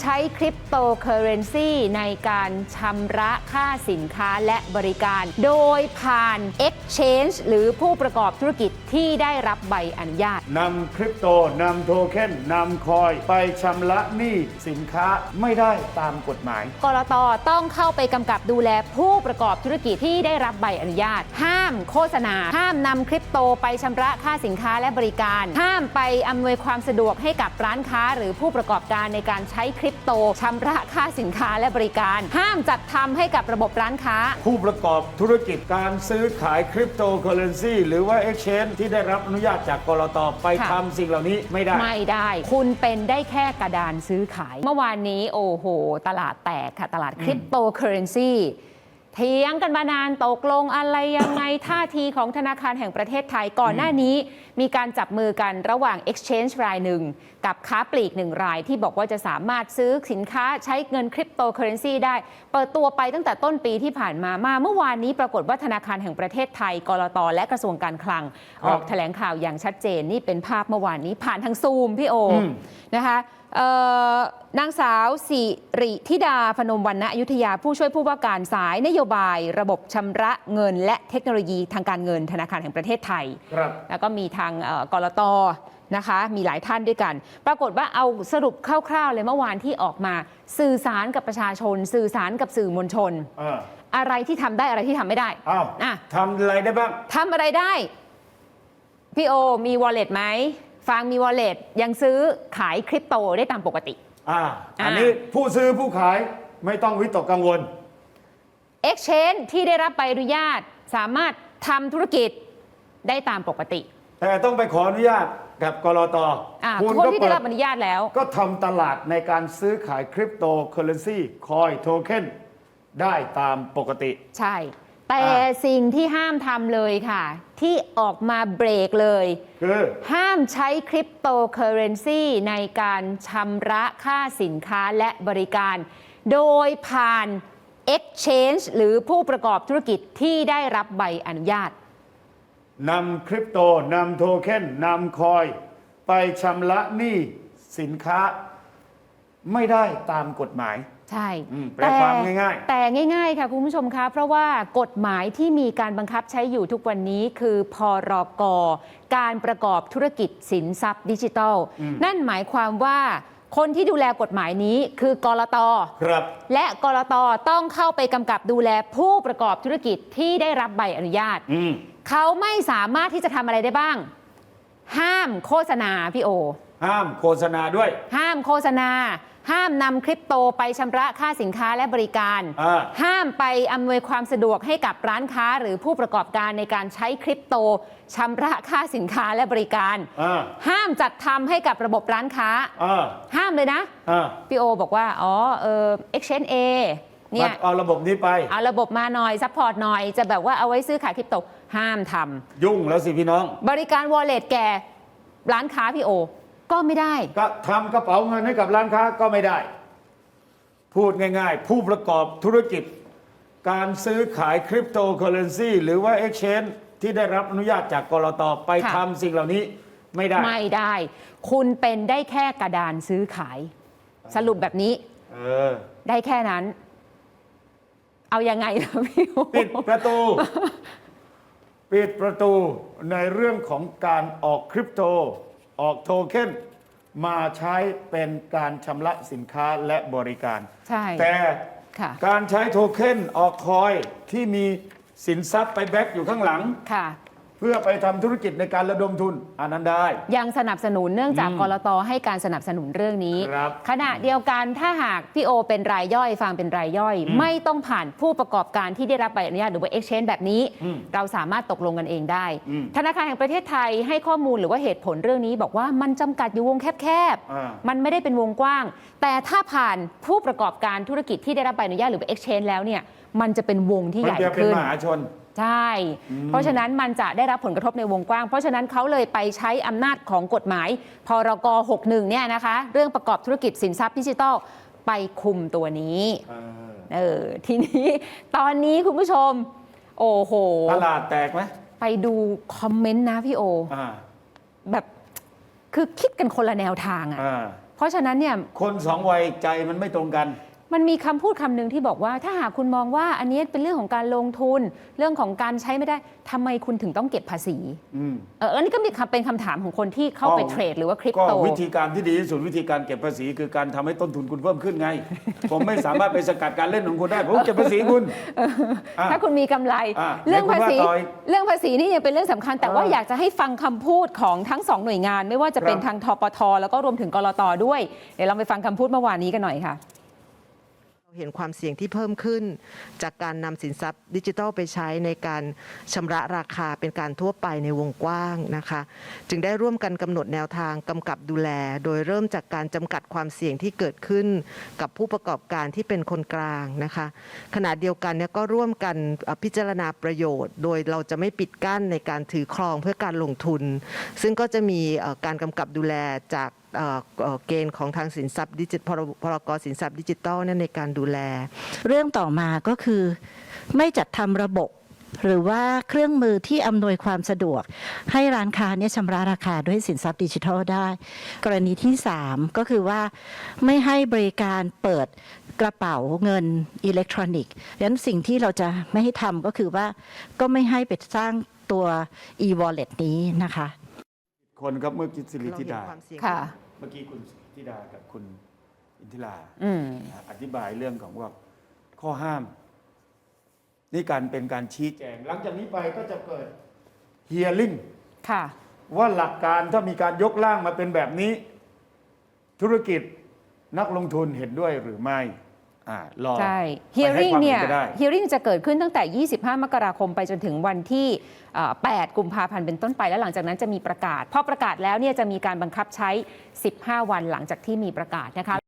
ใช้คริปโตเคอเรนซีในการชำระค่าสินค้าและบริการ โดยผ่าน Exchange หรือผู้ประกอบธุรกิจที่ได้รับใบอนุญาตนำคริปโตนำโทเค็นนำคอยไปชำระหนี้สินค้าไม่ได้ตามกฎหมาย กรตต้องเข้าไปกำกับดูแลผู้ประกอบธุรกิจที่ได้รับใบอนุญาต ห้ามโฆษณา ห้ามนำคริปโตไปชำระค่าสินค้าและบริการ ห้ามไปอำนวยความสะดวกให้กับร้านค้า หรือผู้ประกอบการในการใช้คริปโตชำระค่าสินค้าและบริการ ห้ามจัดทำให้กับระบบร้านค้า ผู้ประกอบธุรกิจการซื้อขายคริปโตเคอเรนซีหรือว่า Exchange ที่ได้รับอนุญาตจากกรตไปค่ะ ทำสิ่งเหล่านี้ไม่ได้ ไม่ได้ คุณเป็นได้แค่กระดานซื้อขาย เมื่อวานนี้โอ้โห ตลาดแตกค่ะ ตลาดคริปโตเคอเรนซี เถียงกันมานานตกลงอะไรยังไงท่าทีของธนาคารแห่งประเทศไทยก่อนหน้านี้ มีการจับมือกันระหว่าง Exchange รายหนึ่ง กับค้าปลีกหนึ่งรายที่บอกว่าจะสามารถซื้อสินค้าใช้เงินคริปโตเคอเรนซีได้ เปิดตัวไปตั้งแต่ต้นปีที่ผ่านมามา เมื่อวานนี้ปรากฏว่าธนาคารแห่งประเทศไทยกรตและกระทรวงการคลังครับออกแถลงข่าวอย่างชัดเจนนี่เป็นภาพเมื่อวานนี้ผ่านทางซูมพี่โออมนะคะเอ่อ นางสาวสิริธิดาพนมวรรณอยุธยาผู้ช่วยผู้ว่าการสายนโยบาย ระบบชำระเงิน และเทคโนโลยีทางการเงินธนาคารแห่งประเทศไทยครับแล้วก็มีทางเอ่อกรตนะคะ มีหลายท่านด้วยกัน ปรากฏว่าเอาสรุปคร่าวๆเลยเมื่อวานที่ออกมา สื่อสารกับประชาชน สื่อสารกับสื่อมวลชนเอออะไรที่ทำได้อะไรที่ทำไม่ได้อ้าวอะทำอะไรได้บ้างทำอะไรได้พี่โอมี wallet ไหม ฟางมี wallet ยังซื้อขายคริปโตได้ตามปกติอ่าอ่าอันนี้ผู้ซื้อผู้ขายไม่ต้องวิตกกังวล Exchange ที่ได้รับใบอนุญาตสามารถทำธุรกิจได้ตามปกติ แต่ต้องไปขออนุญาตกับกรตอะคุณคนก็ที่เปิได้ดรับอนุญาตแล้ว ก็ทำตลาดในการซื้อขายคริปโตเคอเรนซีคอยโทเค็นได้ตามปกติ ใช่ แต่อะสิ่งที่ห้ามทำเลยค่ะ ที่ออกมาเบรกเลย คือห้ามใช้คริปโตเคอเรนซีในการชำระค่าสินค้าและบริการ โดยผ่าน Exchange หรือผู้ประกอบธุรกิจที่ได้รับใบอนุญาตนำคริปโตนำโทเค็นนำคอย ไปชำระหนี้สินค้า ไม่ได้ตามกฎหมายใช่อืมแปลความง่ายๆแต่ง่ายๆ ค่ะคุณผู้ชมคะ เพราะว่ากฎหมายที่มีการบังคับใช้อยู่ทุกวันนี้คือพรกการประกอบธุรกิจสินทรัพย์ดิจิทัลนั่นหมายความว่าคนที่ดูแลกฎหมายนี้คือกรตครับ และกรตต้องเข้าไปกำกับดูแลผู้ประกอบธุรกิจที่ได้รับใบอนุญาต อืม เขาไม่สามารถที่จะทำอะไรได้บ้าง ห้ามโฆษณาพี่โอ ห้ามโฆษณาด้วย ห้ามโฆษณา ห้ามนำคริปโตไปชำระค่าสินค้าและบริการ อ่า ห้ามไปอำนวยความสะดวกให้กับร้านค้าหรือผู้ประกอบการในการใช้คริปโตชำระค่าสินค้าและบริการ อ่าห้ามจัดทำให้กับระบบร้านค้า อ่าห้ามเลยนะ อ่าพี่โอบอกว่า อ๋อ เออ Exchange A เนี่มาย เอาระบบนี้ไป เอาระบบมาหน่อย ซัพพอร์ตหน่อย จะแบบว่าเอาไว้ซื้อขายคริปโต ห้ามทำ ยุ่งแล้วสิพี่น้อง บริการ wallet แก่ร้านค้าพี่โอ ก็ไม่ได้ ก็ทำกระเป๋าเงินให้กับร้านค้าก็ไม่ได้ พูดง่ายๆ ผู้ประกอบธุรกิจ การซื้อขายคริปโตเคอเรนซีหรือว่า Exchange ที่ได้รับอนุญาตจากกรตไปค่ะ ทำสิ่งเหล่านี้ไม่ได้ ไม่ได้ คุณเป็นได้แค่กระดานซื้อขาย สรุปแบบนี้เออ ได้แค่นั้น เอายังไงล่ะพี่โอปิดประตู ปิดประตูในเรื่องของการออกคริปโต ออกโทเค็นมาใช้เป็นการชำระสินค้าและบริการ ใช่ แต่ค่ะ การใช้โทเค็นออกคอยที่มีสินทรัพย์ไปแบ็กอยู่ข้างหลัง ค่ะ เพื่อไปทำธุรกิจในการระดมทุนอันนั้นได้ ยังสนับสนุนเนื่องจากอืมกรตให้การสนับสนุนเรื่องนี้ ครับ ขณะเดียวกันถ้าหากพี่โอเป็นรายย่อยฟังเป็นรายย่อย ไม่ต้องผ่านผู้ประกอบการที่ได้รับใบอนุญาตหรือว่า exchange แบบนี้อืมเราสามารถตกลงกันเองได้ อืมธนาคารแห่งประเทศไทยให้ข้อมูลหรือว่าเหตุผลเรื่องนี้ บอกว่ามันจำกัดอยู่วงแคบอ่า ๆ มันไม่ได้เป็นวงกว้าง แต่ถ้าผ่านผู้ประกอบการธุรกิจที่ได้รับใบอนุญาตหรือว่า exchange แล้วเนี่ยมันจะเป็นวงที่มัใหญ่จะเป็นขึ้น มหาชน ใช่ เพราะฉะนั้นมันจะได้รับผลกระทบในวงกว้าง เพราะฉะนั้นเขาเลยไปใช้อำนาจของกฎหมาย พรก 61 เนี่ยนะคะ เรื่องประกอบธุรกิจสินทรัพย์ดิจิทัลไปคุมตัวนี้เออเออทีนี้ตอนนี้คุณผู้ชม โอ้โหตลาดแตกไหมไปดูคอมเมนต์นะพี่โออ่าแบบคือคิดกันคนละแนวทางอะอ่าเพราะฉะนั้นเนี่ย คนสองวัยใจมันไม่ตรงกัน มันมีคำพูดคำหนึ่งที่บอกว่า ถ้าหากคุณมองว่าอันนี้เป็นเรื่องของการลงทุนเรื่องของการใช้ไม่ได้ทำไมคุณถึงต้องเก็บภาษีอืมเอออันนี้ก็มีคำเป็นคำถามของคนที่เข้าไปก็เทรดหรือว่าคริปก็โตวิธีการที่ดีที่สุดวิธีการเก็บภาษีคือการทำให้ต้นทุนคุณเพิ่มขึ้นไง ผมไม่สามารถไปสกัดการเล่นของคุณได้ผมเก็บภาษีคุณอะถ้าคุณมีกำไรอะเรื่องภาษีไหนคุณว่าต่อยเรื่องภาษีนี่ยังเป็นเรื่องสำคัญ แต่ว่าเออออยากจะให้ฟังคำพูดของทั้งสองหน่วยงาน ไม่ว่าจะเป็นครับทางทปทแล้วก็รวมถึงกรตด้วยเดี๋ยวเราไปฟังคำพูดเมื่อวานนี้กันหน่อยค่ะ เราเห็นความเสี่ยงที่เพิ่มขึ้น จากการนำสินทรัพย์ดิจิทัลไปใช้ในการชำระราคาเป็นการทั่วไปในวงกว้างนะคะ จึงได้ร่วมกันกำหนดแนวทางกำกับดูแล โดยเริ่มจากการจำกัดความเสี่ยงที่เกิดขึ้น กับผู้ประกอบการที่เป็นคนกลางนะคะ ขณะเดียวกันเนี่ยก็ร่วมกันพิจารณาประโยชน์ โดยเราจะไม่ปิดกั้นในการถือครองเพื่อการลงทุน ซึ่งก็จะมีการกำกับดูแลจากเกณฑ์ของทางสินทรัพย์ดิจิทัลพรกสินทรัพย์ดิจิทัลนี่ยในการดูแล เรื่องต่อมาก็คือไม่จัดทำระบบหรือว่าเครื่องมือที่อำนวยความสะดวก ให้ร้านค้าเนี่ยชำระราคาด้วยสินทรัพย์ดิจิทัลได้ กรณีที่ 3 ก็คือว่าไม่ให้บริการเปิดกระเป๋าเงินอิเล็กทรอนิกส์ดังนั้นสิ่งที่เราจะไม่ให้ทำก็คือว่าก็ไม่ให้ไปสร้างตัว e-wallet นี้นะคะ คนครับเมื่อกี้สิริเราธิเห็นดา ความเสี่ยง ค่ะ เมื่อกี้คุณสิริธิดากับคุณอินทิราอืมอธิบายเรื่องของว่าข้อห้าม นี่การเป็นการชี้แจง หลังจากนี้ไปก็จะเกิด hearing ค่ะ ว่าหลักการถ้ามีการยกร่างมาเป็นแบบนี้ ธุรกิจนักลงทุนเห็นด้วยหรือไม่ อ่ารอใช่ไปให้ hearing ความเนี่ยก็ได้ hearing จะเกิดขึ้นตั้งแต่ 25 มกราคมไปจนถึงวันที่เอ่อ8กุมภาพันธ์เป็นต้นไปแล้วหลังจากนั้นจะมีประกาศ พอประกาศแล้วเนี่ยจะมีการบังคับใช้ 15 วันหลังจากที่มีประกาศนะคะ